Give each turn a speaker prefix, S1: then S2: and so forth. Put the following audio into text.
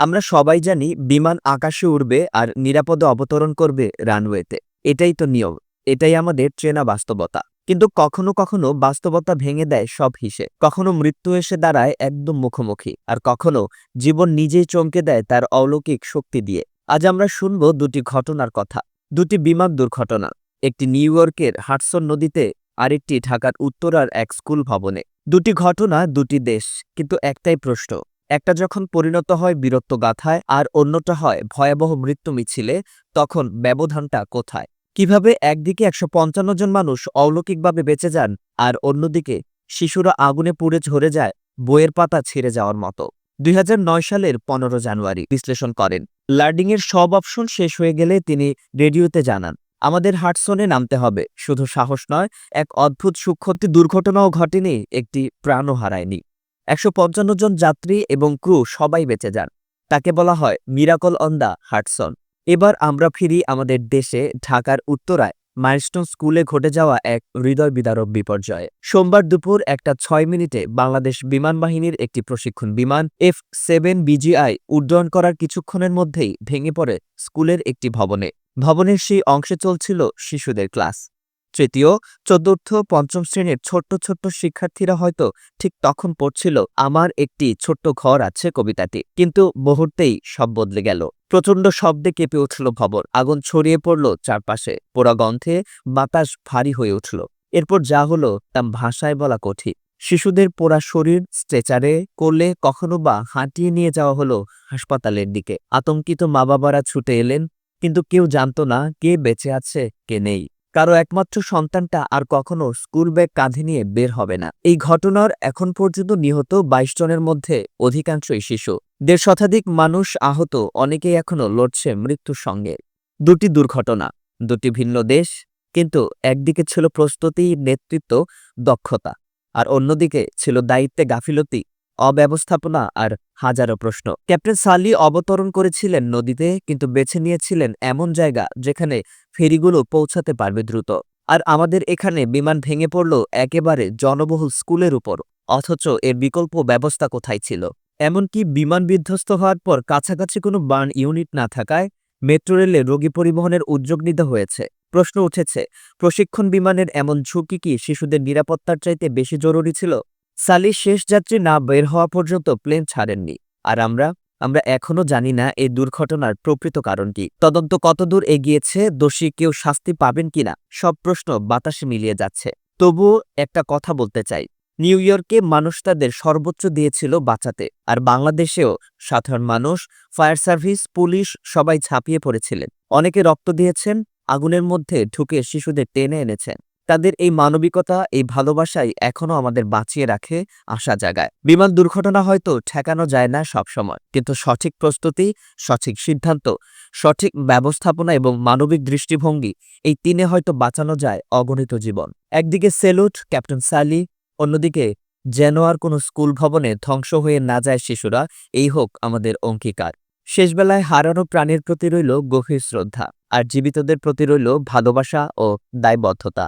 S1: আমরা সবাই জানি বিমান আকাশে উড়বে আর নিরাপদে অবতরণ করবে রানওয়েতে। এটাই তো নিয়ম, এটাই আমাদের চেনা বাস্তবতা। কিন্তু কখনো কখনো বাস্তবতা ভেঙে দেয় সব হিসে। কখনো মৃত্যু এসে দাঁড়ায় একদম মুখোমুখি, আর কখনো জীবন নিজেই চমকে দেয় তার অলৌকিক শক্তি দিয়ে। আজ আমরা শুনব দুটি ঘটনার কথা, দুটি বিমান দুর্ঘটনা, একটি নিউ ইয়র্কের হাডসন নদীতে আরেকটি ঢাকার উত্তরার এক স্কুল ভবনে। দুটি ঘটনা, দুটি দেশ, কিন্তু একটাই প্রশ্ন একটা যখন পরিণত হয় বীরত্ব গাথায় আর অন্যটা হয় ভয়াবহ মৃত্যু মিছিলে, তখন ব্যবধানটা কোথায়? কীভাবে একদিকে একশো পঞ্চান্ন জন মানুষ অলৌকিকভাবে বেঁচে যান আর অন্যদিকে শিশুরা আগুনে পুড়ে ঝরে যায় বইয়ের পাতা ছিঁড়ে যাওয়ার মতো? দুই হাজার নয় সালের পনেরো জানুয়ারি বিশ্লেষণ করেন। লার্ডিংয়ের সব অপশন শেষ হয়ে গেলে তিনি রেডিওতে জানান, আমাদের হাটসনে নামতে হবে। শুধু সাহস নয়, এক অদ্ভুত সূক্ষ্মতি দুর্ঘটনাও ঘটেনি, একটি প্রাণও হারায়নি। একশো পঞ্চান্ন জন যাত্রী এবং ক্রু সবাই বেঁচে যান। তাকে বলা হয় মিরাকল অন দ্য হাটসন। এবার আমরা ফিরি আমাদের দেশে, ঢাকার উত্তরায়। মাইলস্টোন স্কুলে ঘটে যাওয়া এক হৃদয় বিদারক বিপর্যয়ে। সোমবার দুপুর একটা ছয় মিনিটে বাংলাদেশ বিমান বাহিনীর একটি প্রশিক্ষণ বিমান এফ সেভেন বিজিআই উড্ডয়ন করার কিছুক্ষণের মধ্যেই ভেঙে পড়ে স্কুলের একটি ভবনে। ভবনের সেই অংশে চলছিল শিশুদের ক্লাস। তৃতীয়, চতুর্থ, পঞ্চম শ্রেণির ছোট্ট ছোট্ট শিক্ষার্থীরা হয়তো ঠিক তখন পড়ছিল, আমার একটি ছোট্ট ঘর আছে কবিতাটি। কিন্তু মুহূর্তেই সব বদলে গেল। প্রচণ্ড শব্দে কেঁপে উঠল ভবন। আগুন ছড়িয়ে পড়ল চারপাশে। পোড়া গন্ধে বাতাস ভারী হয়ে উঠল। এরপর যা হলো তা ভাষায় বলা কঠিন। শিশুদের পোড়া শরীর স্ট্রেচারে করলে কখনো বা হাঁটিয়ে নিয়ে যাওয়া হলো হাসপাতালের দিকে। আতঙ্কিত মা বাবারা ছুটে এলেন, কিন্তু কেউ জানত না কে বেঁচে আছে, কে নেই। কারও একমাত্র সন্তানটা আর কখনো স্কুল ব্যাগ কাঁধে নিয়ে বের হবে না। এই ঘটনার এখন পর্যন্ত নিহত বাইশ জনের মধ্যে অধিকাংশই শিশু। দেড় শতাধিক মানুষ আহত, অনেকেই এখনও লড়ছে মৃত্যুর সঙ্গে। দুটি দুর্ঘটনা, দুটি ভিন্ন দেশ, কিন্তু একদিকে ছিল প্রস্তুতি, নেতৃত্ব, দক্ষতা, আর অন্যদিকে ছিল দায়িত্বে গাফিলতি অব্যবস্থাপনা আর হাজারো প্রশ্ন। ক্যাপ্টেন সালি অবতরণ করেছিলেন নদীতে, কিন্তু বেছে নিয়েছিলেন এমন জায়গা যেখানে ফেরিগুলো পৌঁছাতে পারবে দ্রুত। আর আমাদের এখানে বিমান ভেঙে পড়ল একেবারে জনবহুল স্কুলের উপর, অথচ এর বিকল্প ব্যবস্থা কোথায় ছিল? এমনকি বিমান বিধ্বস্ত হওয়ার পর কাছাকাছি কোনো বার্ন ইউনিট না থাকায় মেট্রো রেলে রোগী পরিবহনের উদ্যোগ নিতে হয়েছে। প্রশ্ন উঠেছে, প্রশিক্ষণ বিমানের এমন ঝুঁকি কি শিশুদের নিরাপত্তার চাইতে বেশি জরুরি ছিল? সালি শেষ যাত্রী না বের হওয়া পর্যন্ত প্লেন ছাড়েননি। আর আমরা আমরা এখনও জানি না এই দুর্ঘটনার প্রকৃত কারণ কি। তদন্ত কতদূর এগিয়েছে, দোষী কেউ শাস্তি পাবেন কিনা সব প্রশ্ন বাতাসে মিলিয়ে যাচ্ছে। তবুও একটা কথা বলতে চাই। নিউ ইয়র্কে মানুষ তাদের সর্বোচ্চ দিয়েছিল বাঁচাতে, আর বাংলাদেশেও সাধারণ মানুষ, ফায়ার সার্ভিস, পুলিশ সবাই ঝাঁপিয়ে পড়েছিলেন। অনেকে রক্ত দিয়েছেন, আগুনের মধ্যে ঢুকে শিশুদের টেনে এনেছেন। তাদের এই মানবিকতা, এই ভালোবাসাই এখনও আমাদের বাঁচিয়ে রাখে আশা জাগায়। বিমান দুর্ঘটনা হয়তো ঠেকানো যায় না সবসময়, কিন্তু সঠিক প্রস্তুতি, সঠিক সিদ্ধান্ত, সঠিক ব্যবস্থাপনা এবং মানবিক দৃষ্টিভঙ্গি এই তিনে হয়তো বাঁচানো যায় অগণিত জীবন। একদিকে সেলুট, ক্যাপ্টেন স্যালি অন্যদিকে যেন আর কোনো স্কুল ভবনে ধ্বংস হয়ে না যায় শিশুরা, এই হোক আমাদের অঙ্গীকার। শেষবেলায় হারানো প্রাণীর প্রতি রইল গভীর শ্রদ্ধা, আর জীবিতদের প্রতি রইল ভালোবাসা ও দায়বদ্ধতা।